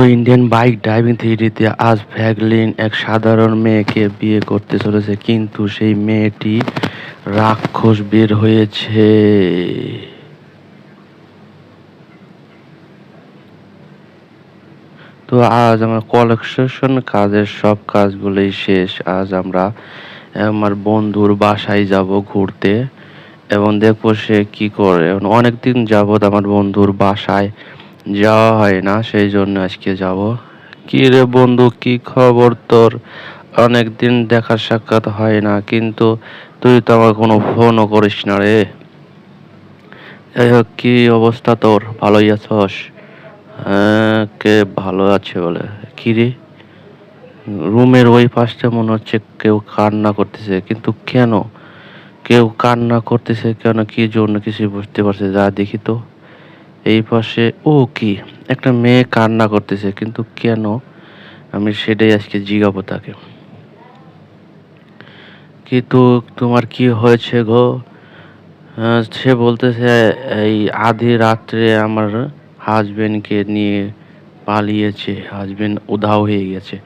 তো Indian bike driving থ্রিডিতে আজ ভ্যাগলিন এক সাধারণ মেয়েকে বিয়ে করতে চলেছে, কিন্তু সেই মেয়েটি রাক্ষস বের হয়েছে। তো আজ আমার কলেকশন কাজের সব কাজগুলোই শেষ। আজ আমরা আমার বন্ধুর বাসায় যাব ঘুরতে এবং দেখব সে কি করে। অনেকদিন যাবৎ আমার বন্ধুর বাসায় যাওয়া হয় না, সেই জন্য আজকে যাব। কি রে বন্ধু, কি খবর তোর? অনেকদিন দেখা সাক্ষাৎ হয় না, কিন্তু তুই তো আমার কোনো ফোনও করিস না রে। যাই হোক, কি অবস্থা তোর? ভালোই আছস? হ্যাঁ কে ভালো আছে বলে। কি রে? রুমের ওই পাশটা মনে হচ্ছে কেউ কান্না করতেছে, কিন্তু কেন? কেউ কান্না করতেছে কেন? কি জন্য? কিছু বুঝতে পারছে যা দেখি তো। এই পাশে, ও কি? একটা মেয়ে কান্না করতেছে, কিন্তু কেন? আমি সেটাই আজকে জিগাবো তাকে। কিন্তু তোমার কি হয়েছে গো? সে বলতেছে, এই আধি রাত্রে আমার হাজবেন্ডকে নিয়ে পালিয়েছে। হাজবেন্ড উধাও হয়ে গেছে।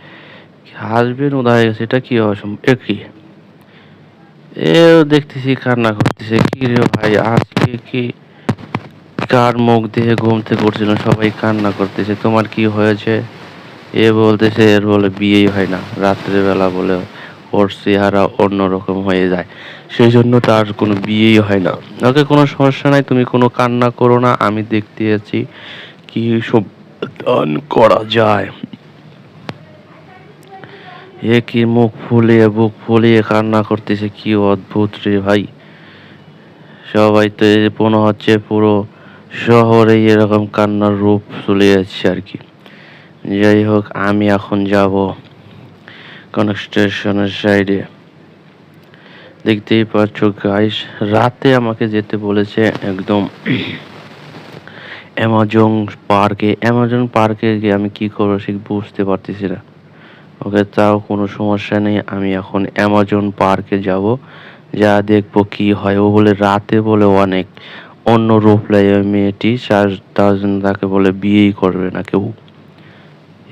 হাজবেন্ড উধা হয়ে গেছে, এটা কি অসম এ কি? এও দেখতেছি, কান্না করতেছে। কি রে ভাই, আজকে কি কার মুখ দিয়ে ঘুম থেকে সবাই কান্না করতেছে, তোমার কি হয়েছে? এ বলতেছে, এর বলে বিয়েই হয় না। রাত্রেবেলা বলে ওর চেহারা অন্যরকম হয়ে যায়। সেই জন্য তার কোনো বিয়েই হয় না। ওকে কোনো সমস্যা নাই, তুমি কোনো কান্না করো না, আমি দেখতে আছি কি সব দান করা যায়। এ কি মুখ ফুলিয়ে, বুক ফুলিয়ে কান্না করতেছে, কি অদ্ভুত রে ভাই। সবাই তো মনে হচ্ছে পুরো শহরে এরকম কান্নার রূপ চলে যাচ্ছে আর কি। যাই হোক, আমি এখন যাব কোন স্টেশনের সাইডে। দেখতেই পাচ্ছ গাইস রাতে আমাকে যেতে বলেছে একদম অ্যামাজন পার্কে। অ্যামাজন পার্কে গিয়ে আমি কি করব সে বুঝতে পারতেছি না। ওকে, তাও কোনো সমস্যা নেই, আমি এখন অ্যামাজন পার্কে যাব। যা দেখব কি হয়। ও বলে, রাতে বলে অনেক। অন্য রূপ নেয় ওই মেয়েটি চার জন্য তাকে বলে বিয়েই করবে না কেউ।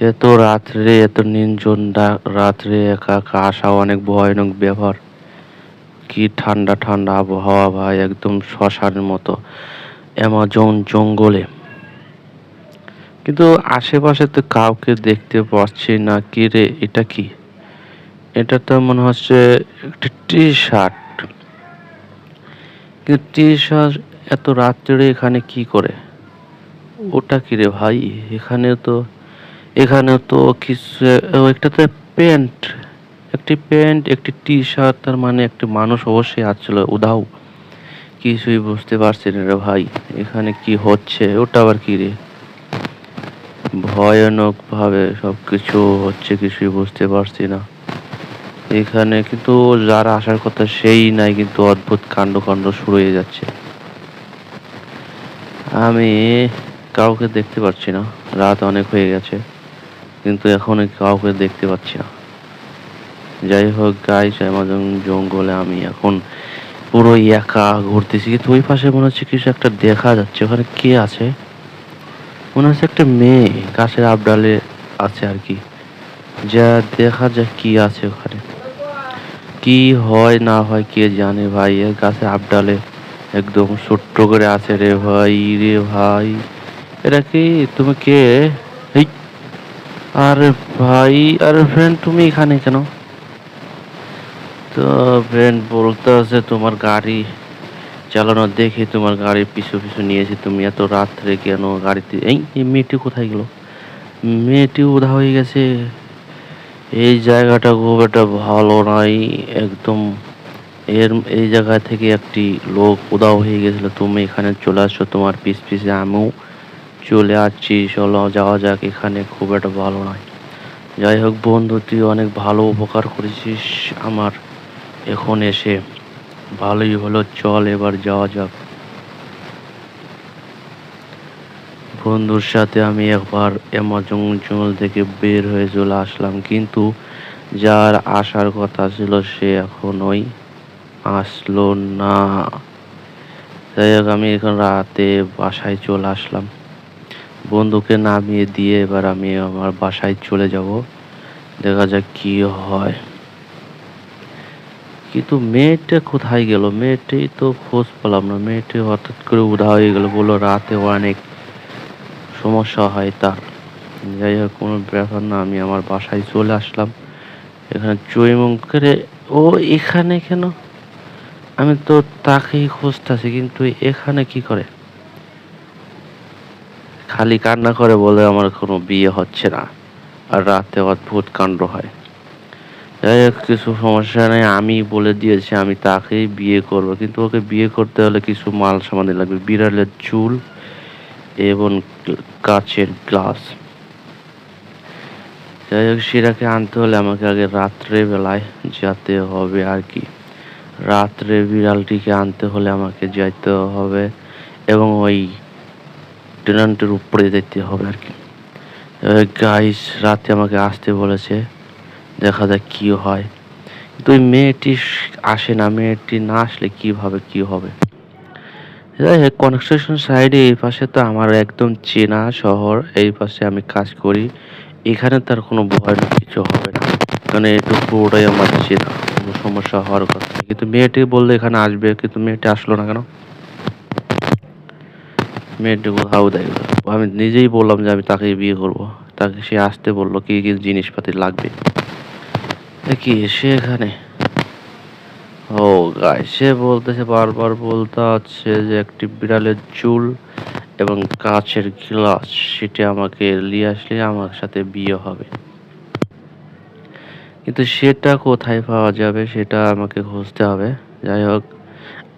এত রাত্রে, এত নির্জন রাত্রে একা একা আসা অনেক ভয়ানক ব্যাপার। কি ঠান্ডা ঠান্ডা আবহাওয়া ভাই, একদম শ্মশানের মতো, অ্যামাজন জঙ্গলে। কিন্তু আশেপাশে তো কাউকে দেখতে পাচ্ছি না, কি রে, এটা কি? এটা তো মনে হচ্ছে একটা টি শার্ট কিন্তু টি শার্ট এত রাত্রে এখানে কি করে? ওটা কি রে ভাই? এখানে তো এখানে তো কিছু ও, একটা তো প্যান্ট একটি প্যান্ট একটি টি শার্ট তার মানে একটি মানুষ অবশ্যই আসছিল। উধাও। কিছুই বুঝতে পারছি না রে ভাই এখানে কি হচ্ছে? ওটা আবার কি রে? ভয়ানক ভাবে সবকিছু হচ্ছে কিছুই বুঝতে পারছি না। এখানে কিন্তু যারা আসার কথা সেই নাই কিন্তু অদ্ভুত কাণ্ড কাণ্ড শুরু হয়ে যাচ্ছে। আমি কাউকে দেখতে পাচ্ছি না। রাত অনেক হয়ে গেছে, কিন্তু এখন কাউকে দেখতে পাচ্ছি না। যাই হোক গাইস অ্যামাজন জঙ্গলে আমি এখন পুরো একা ঘুরতেছি। কিন্তু ওই পাশে মনে হচ্ছে কিছু একটা দেখা যাচ্ছে। ওখানে কে আছে? মনে হচ্ছে একটা মেয়ে গাছের আবডালে আছে আর কি। যা দেখা যাক কি আছে ওখানে। কি হয়, না হয়, কে জানে ভাই এ গাছের আবডালে একদম ছোট্ট করে আছে রে ভাই রে ভাই। এটা কি? তুমি কে? এই আরে ভাই, আরে ফ্রেন্ড তুমি এখানে কেন? তো ফ্রেন্ড বলতে আছে তোমার গাড়ি চালানো, দেখে তোমার গাড়ির পিছু পিছু নিয়েছি। তুমি এত রাত্রে কেন গাড়িতে? এই মেয়েটি কোথায় গেল? মেয়েটি উধা হয়ে গেছে। এই জায়গাটা খুব একটা ভালো নাই, একদম এর, এই জায়গা থেকে একটি লোক উদাও হয়ে গেছিল। তুমি এখানে চলে আসছো, তোমার পিছ পিসে, আমিও চলে আসছি। চলো, যাওয়া যাক, এখানে খুব একটা ভালো নয়। যাই হোক বন্ধু, তুই অনেক ভালো উপকার করেছিস আমার। এখন এসে ভালোই হলো, চল এবার যাওয়া যাক। বন্ধুর সাথে আমি একবার অ্যামাজন জঙ্গল থেকে বের হয়ে চলে আসলাম, কিন্তু যার আসার কথা ছিল সে এখনোই আসলো না। যাই হোক, আমি এখন রাতে বাসায় চলে আসলাম। বন্ধুকে নামিয়ে দিয়ে এবার আমি আমার বাসায় চলে যাব। দেখা যাক কি হয়। কিন্তু মেয়েটা কোথায় গেল? মেয়েটি তো খোঁজ পেলাম না। মেয়েটি হঠাৎ করে উধা হয়ে গেল, বলল রাতে অনেক সমস্যা হয় তার। যাই হোক, কোনো ব্যাপার না, আমি আমার বাসায় চলে আসলাম। এখানে করে, ও এখানে কেন? আমি তো তাকেই খুঁজতেছি, কিন্তু এখানে কি করে? খালি কান্না করে বলে আমার কোনো বিয়ে হচ্ছে না, আর রাতে অদ্ভুত কাণ্ড হয়। যাই হোক, কিছু সমস্যা নেই, আমি বলে দিয়েছি আমি তাকেই বিয়ে করব, কিন্তু ওকে বিয়ে করতে হলে কিছু মাল সামানি লাগবে, বিড়ালের চুল এবং কাচের গ্লাস। যাই হোক সেটাকে আনতে হলে আমাকে আগে রাত্রে বেলায় যেতে হবে আর কি। রাত্রে বিড়ালটিকে আনতে হলে আমাকে যাইতে হবে এবং ওই টেনান্টের উপরে যেতে হবে আর কি। গাইস রাতে আমাকে আসতে বলেছে, দেখা যাক কি হয়। কিন্তু ওই মেয়েটি আসে না, মেয়েটি না আসলে কীভাবে কি হবে? যাই কনস্ট্রাকশন সাইডে এই পাশে তো আমার একদম চেনা শহর, এই পাশে আমি কাজ করি। এখানে তার কোনো ভয় কিছু হবে না। কারণ এটা পুরোটাই আমার চেনা। সমস্যা হওয়ার কথা। কিন্তু মেয়েটি বললে, এখানে আসবে। কিন্তু মেয়েটি আসলো না কেন? মেয়েটি কোথাও দেয় আমি নিজেই বললাম যে আমি তাকে বিয়ে করব। তাকে সে আসতে বলল, কি কি জিনিসপাতি লাগবে? কি, সে এখানে? ও গাই, সে বলতেছে, বারবার বলতে হচ্ছে যে একটি বিড়ালের চুল এবং কাচের গ্লাস, সেটা আমাকে নিয়ে আসলে আমার সাথে বিয়ে হবে। কিন্তু সেটা কোথায় পাওয়া যাবে সেটা আমাকে খুঁজতে হবে। যাই হোক,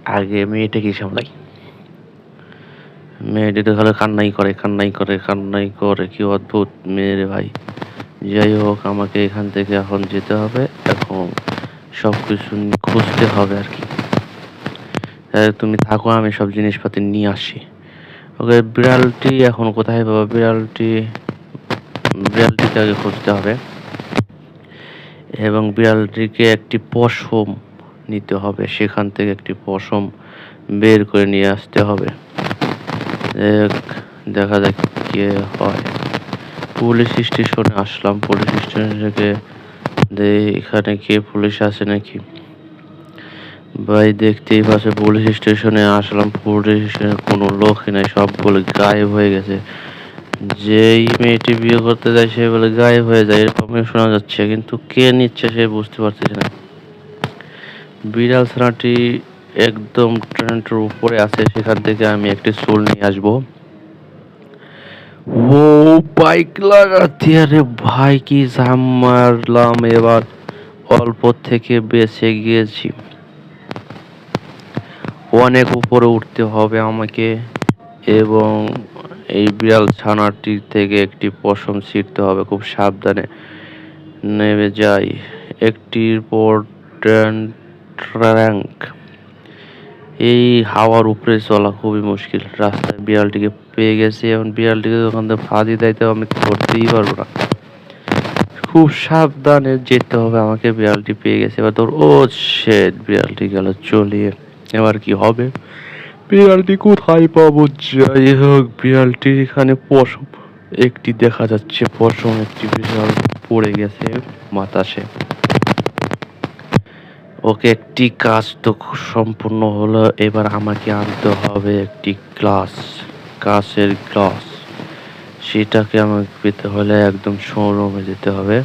আগে মেয়েটা মেয়েটাকে সামলাই? মেয়েটি তো খালি কান্নাই করে কান্নাই করে কান্নাই করে, কি অদ্ভুত মেয়ে রে ভাই। যাই হোক, আমাকে এখান থেকে এখন যেতে হবে। এখন সব কিছু খুঁজতে হবে আর কি। তুমি থাকো, আমি সব জিনিসপাতি নিয়ে আসি। ওকে, বিড়ালটি এখন কোথায় পাবো? বিড়ালটি, বিড়ালটিকে আগে খুঁজতে হবে। এবং বিড়ালটিকে একটি পশম নিতে হবে। সেখান থেকে একটি পশম বের করে নিয়ে আসতে হবে। দেখা যাক কে হয়। পুলিশ স্টেশনে আসলাম। পুলিশ স্টেশন থেকে এখানে কে পুলিশ আছে নাকি? ভাই, দেখতেই পাচ্ছে, পুলিশ স্টেশনে আসলাম। পুলিশ স্টেশনে কোনো লোকই নাই, সবগুলো গায়েব হয়ে গেছে। যেই মেয়েটি বিয়ে করতে যায়, সে বলে গায়েব হয়ে যায় এরকমই শোনা যাচ্ছে, কিন্তু কে নিচ্ছে সে বুঝতে পারতেছে না। বিড়াল ছানাটি একদম ট্রেনের উপরে আছে, সেখান থেকে আমি একটি চুল নিয়ে আসব। ও বাইক লাগাতে, আরে ভাই, কি জাম মারলাম, এবার অল্প থেকে বেঁচে গিয়েছি। অনেক উপরে উঠতে হবে আমাকে, এবং এই বিড়াল ছানাটির থেকে একটি পশম ছিঁড়তে হবে। খুব সাবধানে নেমে যাই। একটির পর ট্র্যাঙ্ক। এই হাওয়ার উপরে চলা খুবই মুশকিল। রাস্তায় বিড়ালটিকে পেয়ে গেছি। এখন বিড়ালটিকে ওখান থেকে ফাঁদি দিতে আমি ধরতেই পারব না। খুব সাবধানে যেতে হবে, আমাকে বিড়ালটি পেয়ে গেছে। এবার তোর ও শেট, বিড়ালটি গেল, চলিয়ে। এবার কি হবে? বিড়ালটি কোথায় পাবো? যাই হোক, বিড়ালটি এখানে পশম একটি দেখা যাচ্ছে, পশম একটি বিড়াল পড়ে গেছে বাতাসে। ওকে একটি কাজ তো সম্পূর্ণ হলো, এবার আমাকে আনতে হবে একটি গ্লাস কাঁচের গ্লাস। সেটাকে আমাকে পেতে হলে একদম শোরুমে যেতে হবে।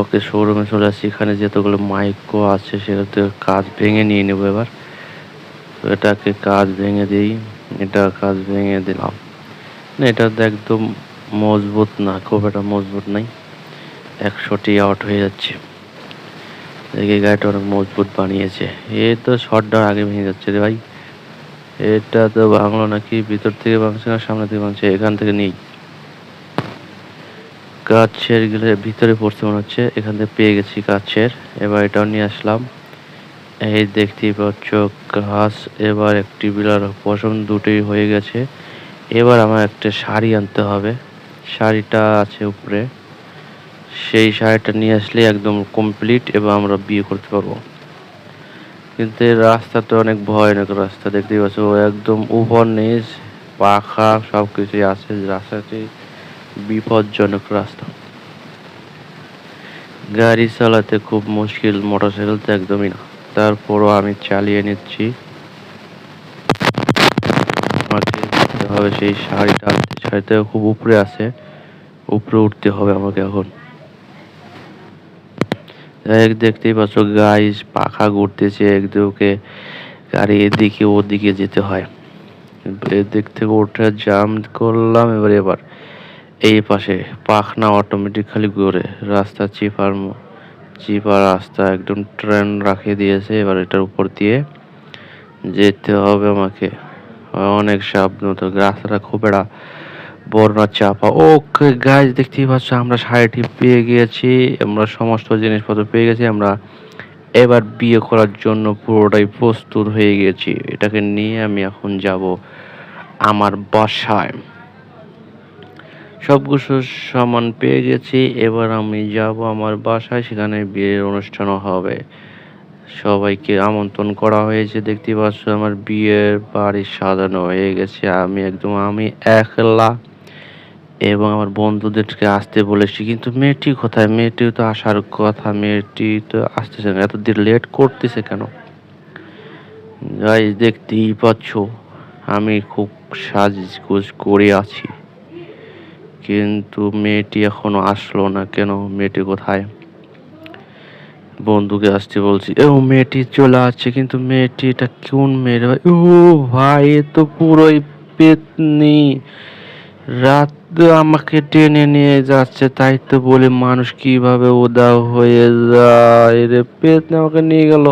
ওকে শোরুমে চলে আসছি এখানে যতগুলো মাইকো আছে সেটাতে কাজ ভেঙে নিয়ে নেব এবার। এটাকে কাজ ভেঙে দিই, এটা কাজ ভেঙে দিলাম। না, এটা একদম মজবুত না, খুব একটা মজবুত নাই। একশোটি আউট হয়ে যাচ্ছে। দেখি গাড়িটা অনেক মজবুত বানিয়েছে। এ তো শর্টটা আগে ভেঙে যাচ্ছে রে ভাই। এটা তো ভাঙলো নাকি, ভিতর থেকে ভাঙছে না, সামনে থেকে ভাঙছে, এখান থেকে নেই। কাছের গেলে ভিতরে পড়ছে মনে হচ্ছে, এখান থেকে পেয়ে গেছি কাছের। এবার এটাও নিয়ে আসলাম। এই দেখতেই পাচ্ছ ঘাস এবার একটি বিলার পশম দুটোই হয়ে গেছে। এবার আমার একটা শাড়ি আনতে হবে। শাড়িটা আছে উপরে। সেই শাড়িটা নিয়ে আসলে একদম কমপ্লিট এবং আমরা বিয়ে করতে পারব। কিন্তু রাস্তা তো অনেক ভয়ানক রাস্তা, দেখতেই পাচ্ছ একদম উপর নিচ, পাখা সব কিছুই আছে। রাস্তাটি বিপজ্জনক রাস্তা। গাড়ি চালাতে খুব মুশকিল, মোটরসাইকেল তো একদমই না। তারপরও আমি চালিয়ে নিচ্ছি। আমাকে হবে, সেই শাড়িটা শাড়িটা খুব উপরে আছে। উপরে উঠতে হবে আমাকে এখন। দেখতেই পাচ্ছ গাইস পাখা ঘুরতেছে একদিকে গাড়ি এদিকে ওদিকে যেতে হয়। এদিক থেকে উঠে জাম করলাম এবার এবার। এই পাশে পাখনা অটোমেটিক খালি ঘুরে, রাস্তা চিপার চিপা রাস্তা একদম ট্রেন রাখিয়ে দিয়েছে এবার এটার উপর দিয়ে যেতে হবে আমাকে। অনেক সাবধানত, রাস্তাটা খুব একটা না চাপা। ওকে গাছ দেখতেই পাচ্ছ আমরা শাড়িটি পেয়ে গিয়েছি, আমরা সমস্ত জিনিসপত্র পেয়ে গেছি, আমরা এবার বিয়ে করার জন্য পুরোটাই প্রস্তুত হয়ে গেছি। এটাকে নিয়ে আমি এখন যাব আমার বাসায়। সব কিছু সামান পেয়ে গেছি। এবার আমি যাব আমার বাসায়, সেখানে বিয়ের অনুষ্ঠান হবে। সবাইকে আমন্ত্রণ করা হয়েছে, দেখতে পাচ্ছ আমার বিয়ের বাড়ি সাজানো হয়ে গেছে। আমি একদম, আমি একলা এবং আমার বন্ধুদেরকে আসতে বলেছি, কিন্তু মেয়েটি কোথায়? মেয়েটি তো আসার কথা, মেয়েটি তো আসতেছে না। এত দেরি লেট করতেছে কেন? গাইজ দেখতেই পাচ্ছ, আমি খুব সাজগোজ করে আছি। কিন্তু মেয়েটি এখনও আসলো না। কেন? মেয়েটি কোথায়? বন্ধুকে আসতে বলছি। ও মেয়েটি চলে আসছে, কিন্তু মেয়েটি এটা কোন মেয়ে ভাই? ও ভাই, এ তো পুরোই পেতনি। রাত আমাকে টেনে নিয়ে যাচ্ছে, তাই তো বলে মানুষ কীভাবে উদা হয়ে যায় রে। পেতনি আমাকে নিয়ে গেল।